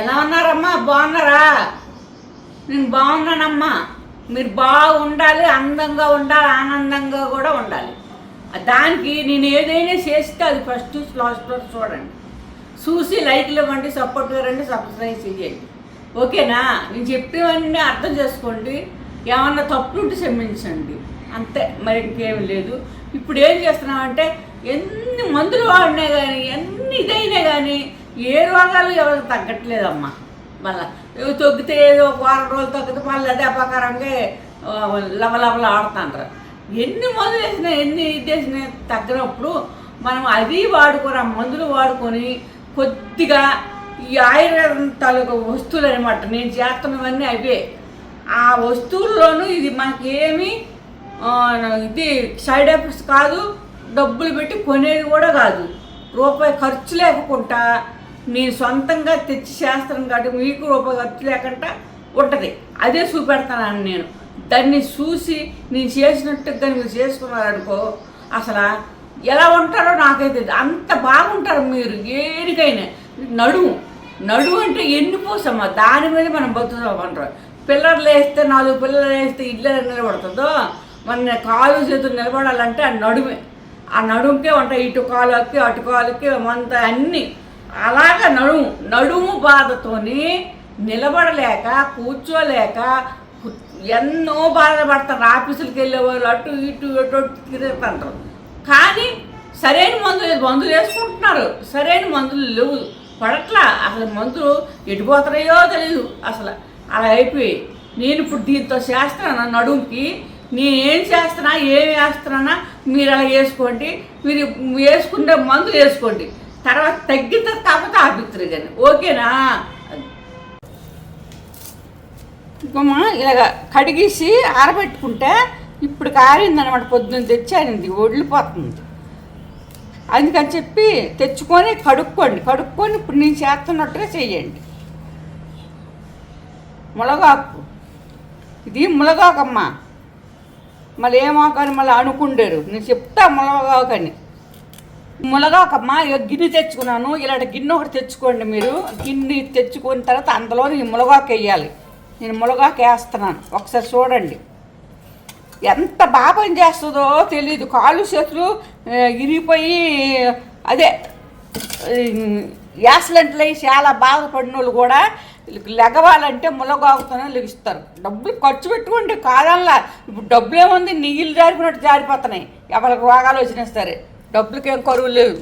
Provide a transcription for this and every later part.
ఎలా ఉన్నారమ్మా? బాగున్నారా? నేను బాగున్నానమ్మా. మీరు బాగుండాలి అందంగా ఉండాలి ఆనందంగా కూడా ఉండాలి. దానికి నేను ఏదైనా చేస్తే అది ఫస్ట్ లాస్ట్ వరకు చూడండి. చూసి లైక్లు ఇవ్వండి సపోర్ట్ ఇవ్వండి సబ్స్క్రైబ్ చేయండి. ఓకేనా? నేను చెప్పేవన్నీ అర్థం చేసుకోండి. ఏమన్నా తప్పులుంటే క్షమించండి. అంతే మరి ఇంకేం లేదు. ఇప్పుడు ఏం చేస్తున్నామంటే ఎన్ని మందులు వాడినా కానీ ఎన్ని ఇదైనా కానీ ఏ రోగాలు ఎవరికి తగ్గట్లేదమ్మా. మళ్ళీ ఏవో తొక్కితే ఏదో వారం రోజులు తగ్గితే మళ్ళీ అదే అపకారంగా లవలవలు ఆడుతుంటారు ఎన్ని మందులు వేసినా ఎన్ని ఇది తగ్గినప్పుడు మనం అది వాడుకొని ఆ మందులు వాడుకొని కొద్దిగా ఈ ఆయుర్వేదం తాలూకా వస్తువులు అనమాట నేను చేస్తున్నవన్నీ అవే. ఆ వస్తువుల్లోనూ ఇది మనకి ఇది సైడ్ ఎఫెక్ట్స్ కాదు డబ్బులు పెట్టి కొనేది కూడా కాదు. రూపాయి ఖర్చు లేకుండా మీ సొంతంగా తెచ్చి చేస్తాను కాబట్టి మీకు రూపాయి ఖర్చు లేకుండా ఉంటుంది. అదే చూపెడతాను నేను. దాన్ని చూసి నేను చేసినట్టుగా మీరు చేసుకున్నారనుకో అసలు ఎలా ఉంటారో నాకైతే అంత బాగుంటారు మీరు ఏడికైనా నడుము. నడుము అంటే ఎన్నిపోసమ్మా దాని మీద మనం బతుకుతామంటారు పిల్లలు వేస్తే నాలుగు పిల్లలు వేస్తే ఇల్లు నిలబడుతుందో? మన కాలు చేతులు నిలబడాలంటే ఆ నడుమే. ఆ నడుముకే ఉంటాయి. ఇటు కాలుకి అటు కాలుకి మంత అన్నీ. అలాగా నడుము నడుము బాధతోని నిలబడలేక కూర్చోలేక ఎన్నో బాధపడతారు. ఆఫీసులకు వెళ్ళేవాళ్ళు అటు ఇటు ఇటు తిరుగుతుంటారు. కానీ సరైన మందులు మందులు వేసుకుంటున్నారు. సరైన మందులు లేవు. పడట్లా. అసలు మందులు ఎటుపోతున్నాయో తెలియదు అసలు అలా అయిపోయి నేను ఇప్పుడు దీంతో చేస్తున్నాను నడుముకి నేను ఏం చేస్తున్నా ఏం వేస్తున్నా మీరు అలా వేసుకోండి. మీరు వేసుకుంటే మందులు వేసుకోండి. తర్వాత తగ్గితే కాకపోతే ఆపిస్తారు కానీ. ఓకేనా? ఇంకమ్మా ఇలాగ కడిగేసి ఆరబెట్టుకుంటే ఇప్పుడు కారిందనమాట పొద్దున్న తెచ్చానండి వదిలిపోతుంది అందుకని చెప్పి తెచ్చుకొని కడుక్కోండి. కడుక్కొని ఇప్పుడు నేను చేస్తున్నట్టుగా చేయండి. మునగాకు ఇది మునగాకమ్మ మళ్ళీ ఏమాకని మళ్ళీ అనుకుండారు. నేను చెప్తా మునగాకని మునగాకమ్మ ఇక గిన్నె తెచ్చుకున్నాను. ఇలాంటి గిన్నె ఒకటి తెచ్చుకోండి మీరు. గిన్నె తెచ్చుకున్న తర్వాత అందులో ఈ ములగాకు వేయాలి. నేను ములగాకు వేస్తున్నాను. ఒకసారి చూడండి. ఎంత బాగా పని చేస్తుందో తెలియదు కాళ్ళు చేతులు ఇరిగిపోయి అదే యాక్సిడెంట్లు అయ్యి చాలా బాధపడిన వాళ్ళు కూడా లెగవాలంటే ములగాకుతోనే లెగిస్తారు. డబ్బులు ఖర్చు పెట్టుకోండి కాదల్లా ఇప్పుడు డబ్బులేముంది? నీళ్ళు జారిపోయినట్టు జారిపోతున్నాయి. ఎవరికి రోగాలు వచ్చినా సరే. డబ్బులకి ఏం కరువు లేదు.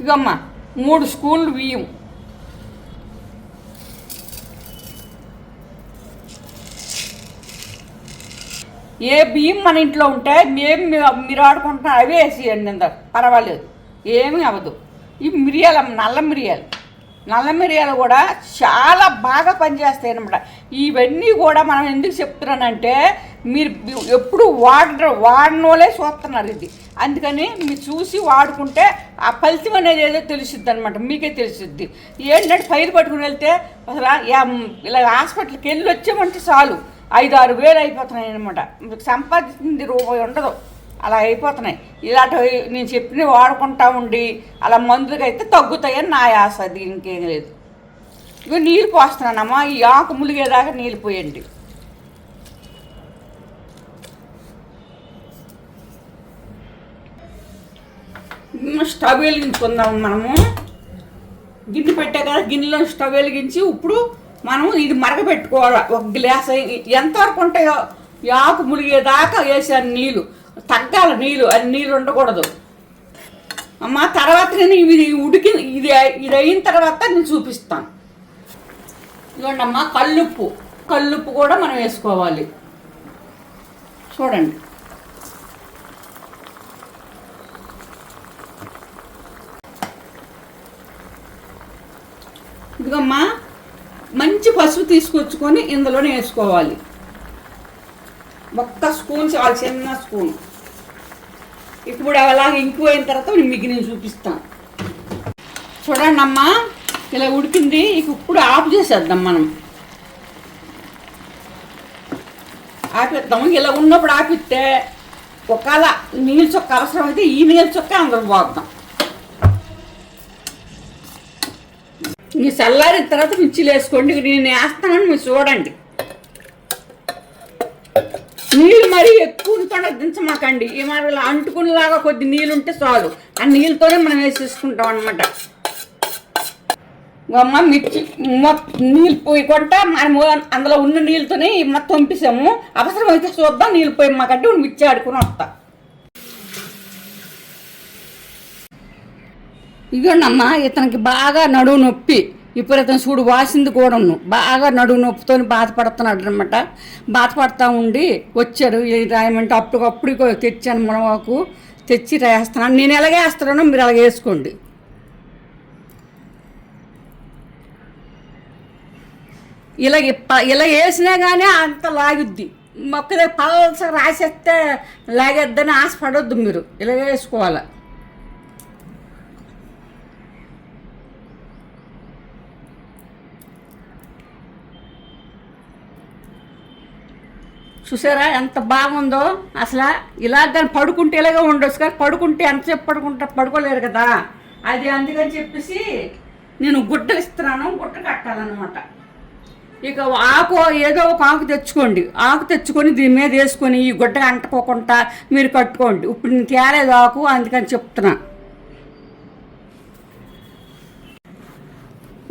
ఇగమ్మా మూడు స్కూళ్ళు బియ్యం. ఏ బియ్యం మన ఇంట్లో ఉంటే మేము మీరు ఆడుకుంటున్నా అవే వేసేయండి ఇంత పర్వాలేదు. ఏమీ అవ్వదు. ఈ మిరియాలమ్మ నల్ల మిరియాలు. నల్ల మిరియాలు కూడా చాలా బాగా పనిచేస్తాయి అనమాట ఇవన్నీ కూడా మనం ఎందుకు చెప్తున్నానంటే మీరు ఎప్పుడు వాడరు వాడినోలే చూస్తున్నారు ఇది. అందుకని మీరు చూసి వాడుకుంటే ఆ ఫలితం అనేది ఏదో తెలుస్తుంది అనమాట మీకే తెలుస్తుంది. ఏంటంటే పైరు పట్టుకుని వెళ్తే అసలు ఇలా హాస్పిటల్కి వెళ్ళి వచ్చామంటే చాలు. ఐదు ఆరు వేలు అయిపోతున్నాయి అనమాట మీకు సంపాదించింది రూపాయి ఉండదు. అలా అయిపోతున్నాయి. ఇలాంటివి నేను చెప్పినవి వాడుకుంటా ఉండి అలా మందులకైతే తగ్గుతాయని నా ఆశ అది ఇంకేం లేదు. ఇగో నీళ్ళు పోస్తున్నానమ్మా ఈ ఆకు ములిగేదాకా నీళ్ళు పోయండి. స్టవ్ వెలిగించుకుందాం మనము. గిన్నె పెట్టా కదా గిన్నెలో స్టవ్ వెలిగించి ఇప్పుడు మనం ఇది మరగపెట్టుకోవాలి. ఒక గ్లాస్ అయి- ఎంతవరకు ఉంటాయో ఈ ఆకు ములిగేదాకా వేసాను నీళ్ళు. తగ్గాలి నీళ్ళు అది నీళ్ళు ఉండకూడదు. అమ్మ తర్వాత నేను ఇది ఉడికి ఇది ఇది అయిన తర్వాత నేను చూపిస్తాను. ఇదిగోండి అమ్మ కల్లుప్పు. కల్లుప్పు కూడా మనం వేసుకోవాలి. చూడండి. ఇదిగమ్మా మంచి పసుపు తీసుకొచ్చుకొని ఇందులోనే వేసుకోవాలి. ఒక్క స్పూన్ చాలా చిన్న స్పూన్. ఇప్పుడు అలాగే ఇంకిపోయిన తర్వాత నేను మీకు నేను చూపిస్తాను చూడండి అమ్మా ఇలా ఉడికింది. ఇక ఇప్పుడు ఆఫ్ చేసేద్దాం మనం. ఆపేద్దాం. ఇలా ఉన్నప్పుడు ఆపిస్తే ఒకవేళ నీళ్ళు చొక్క అవసరం అయితే ఈ నీళ్ళ చొక్క అందరం పోద్దాం. మీ చల్లారిన తర్వాత మిర్చిలు వేసుకోండి. నేను వేస్తానని మీరు చూడండి. నీళ్ళు మరీ ఎక్కువ ఉంటుండ దించమాకండి ఈ మరి ఇలా అంటుకునేలాగా కొద్ది నీళ్ళు ఉంటే చాలు. ఆ నీళ్ళతోనే మనం వేసేసుకుంటాం అనమాట అమ్మ మిర్చి మొత్తం నీళ్ళు పోయి కొంట అందులో ఉన్న నీళ్ళతోనే మొత్తం పంపిసాము అవసరం అయితే చూద్దాం నీళ్ళు పోయి మాకంటే మిర్చి ఆడుకుని వస్తా. ఇదిగోండమ్మా ఇతనికి బాగా నడువు నొప్పి. ఇప్పుడు ఇతను చూడు వాసింది కూడా బాగా నడువు నొప్పితో బాధపడుతున్నాడు అనమాట బాధపడతా ఉండి వచ్చాడు. ఇది రాయమంటే అప్పటికప్పుడు తెచ్చాను మునవాకు. తెచ్చి రాస్తున్నాను నేను ఎలాగే వేస్తున్నానో మీరు అలాగే వేసుకోండి. ఇలా ఇలా వేసినా కానీ అంత లాగుద్ది. మొక్కదే పలస రాసేస్తే లాగేద్దని ఆశపడొద్దు మీరు. ఇలాగే వేసుకోవాలి. చూసారా? ఎంత బాగుందో. అసలు ఇలా దాన్ని పడుకుంటే ఇలాగే ఉండొచ్చు కదా. పడుకుంటే ఎంతసేపు పడుకుంటా పడుకోలేరు కదా. అది అందుకని చెప్పేసి నేను గుడ్డలు ఇస్తున్నాను. గుడ్డ కట్టాలన్నమాట. ఇక ఆకు ఏదో ఒక ఆకు తెచ్చుకోండి. ఆకు తెచ్చుకొని దీని మీద వేసుకొని ఈ గుడ్డ అంటుకోకుండా మీరు కట్టుకోండి. ఇప్పుడు నేను తేలేదు ఆకు అందుకని చెప్తున్నాను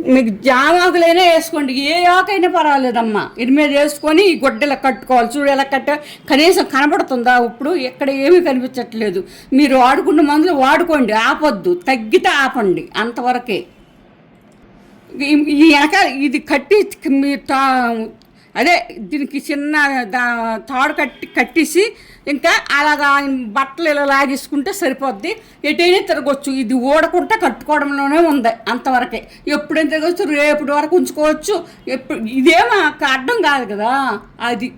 మీకు జామాకులైనా వేసుకోండి ఏ ఆకైనా పర్వాలేదమ్మా. ఇది మీద వేసుకొని ఈ గుడ్డలా కట్టుకోవాలి. చూడు ఎలా కట్ట కనీసం కనబడుతుందా ఇప్పుడు? ఎక్కడ ఏమీ కనిపించట్లేదు. మీరు వాడుకున్న మందులు వాడుకోండి ఆపొద్దు. తగ్గితే ఆపండి అంతవరకే. ఈ- వెనకాల ఇది కట్టి మీ తా అదే దీనికి చిన్న దా తాడు కట్టి కట్టేసి ఇంకా అలాగా బట్టలు ఇలా లాగేసుకుంటే సరిపోద్ది. ఎటైనా తిరగొచ్చు. ఇది ఊడకుండా కట్టుకోవడంలోనే ఉంది అంతవరకే. ఎప్పుడైనా తిరగచ్చు రేపటి వరకు ఉంచుకోవచ్చు. ఎప్పుడు ఇదేమో అడ్డం కాదు కదా. అది.